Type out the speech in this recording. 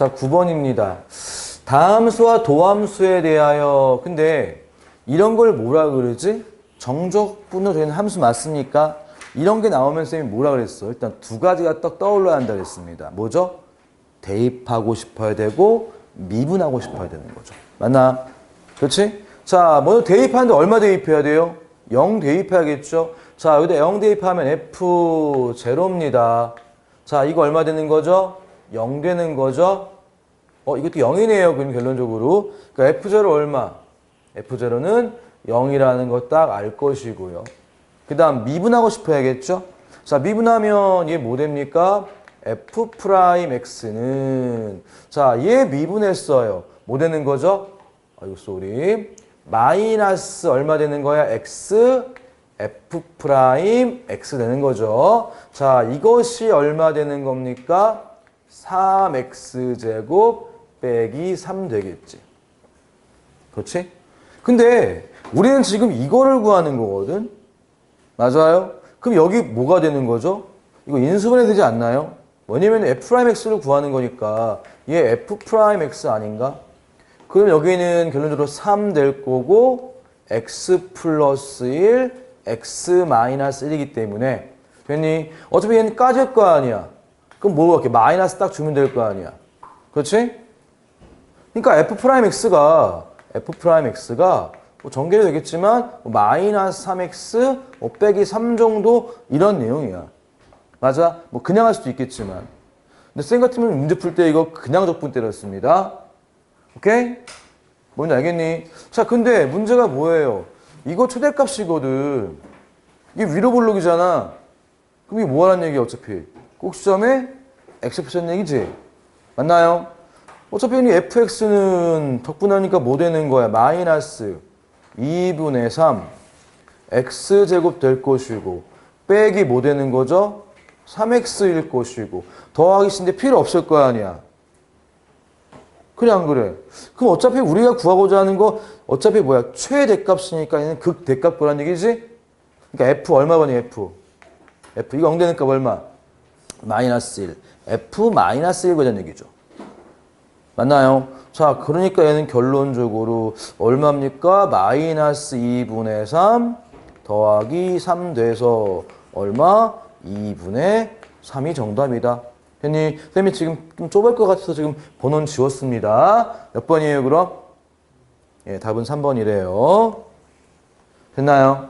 자, 9번입니다. 다함수와 도함수에 대하여 근데 이런 걸 뭐라 그러지? 정적분으로 되는 함수 맞습니까? 이런 게 나오면 쌤이 뭐라 그랬어? 일단 두 가지가 떡 떠올라야 한다 그랬습니다. 뭐죠? 대입하고 싶어야 되고 미분하고 싶어야 되는 거죠. 맞나? 그렇지? 자, 먼저 대입하는데 얼마 대입해야 돼요? 0 대입해야겠죠? 자, 여기다 0 대입하면 F 제로입니다. 자, 이거 얼마 되는 거죠? 0 되는 거죠? 어, 이것도 0이네요. 그럼 결론적으로. 그러니까 F0 얼마? F0는 0이라는 거딱알 것이고요. 그 다음 미분하고 싶어야겠죠? 자, 미분하면 얘 뭐 됩니까? F 프라임 X는 자, 얘 미분했어요. 뭐 되는 거죠? 아이고, 쏘리. 마이너스 얼마 되는 거야? X F X 되는 거죠. 자, 이것이 얼마 되는 겁니까? 3X 제곱 빼기 3 되겠지. 그렇지? 근데 우리는 지금 이거를 구하는 거거든. 맞아요? 그럼 여기 뭐가 되는 거죠? 이거 인수분해 되지 않나요? 왜냐면 F'X를 구하는 거니까 얘 F'X 아닌가? 그럼 여기는 결론적으로 3 될 거고 X 플러스 1, X 마이너스 1이기 때문에 됐니? 어차피 얘는 까질 거 아니야. 그럼 뭐 이렇게 마이너스 딱 주면 될 거 아니야. 그렇지? 그러니까 F'X가 F'X가 뭐 전개도 되겠지만 뭐 마이너스 3x 뭐 빼기 3 정도 이런 내용이야. 맞아? 뭐 그냥 할 수도 있겠지만. 근데 쌤 같으면 문제 풀 때 이거 그냥 적분 때렸습니다. 오케이? 뭔지 알겠니? 자, 근데 문제가 뭐예요? 이거 최대값이거든. 이게 위로 볼록이잖아. 그럼 이게 뭐하는 얘기야, 어차피? 꼭 시점에 x 표현 얘기지? 맞나요? 어차피 이 fx는 덕분하니까 뭐 되는 거야? 마이너스 2분의 3 x제곱 될 것이고 빼기 뭐 되는 거죠? 3x일 것이고 더하기 신데 필요 없을 거 아니야. 그래 안 그래? 그럼 어차피 우리가 구하고자 하는 거 어차피 뭐야? 최대값이니까 얘는 극대값 보란 얘기지? 그러니까 f 얼마 버니 f? f 이거 엉되는 값 얼마? 마이너스 1. f 마이너스 1 거란 얘기죠. 맞나요? 자, 그러니까 얘는 결론적으로 얼마입니까? 마이너스 2분의 3 더하기 3 돼서 얼마? 2분의 3이 정답이다. 했니? 쌤이 지금 좀 좁을 것 같아서 지금 번호는 지웠습니다. 몇 번이에요, 그럼? 예, 답은 3번이래요. 됐나요?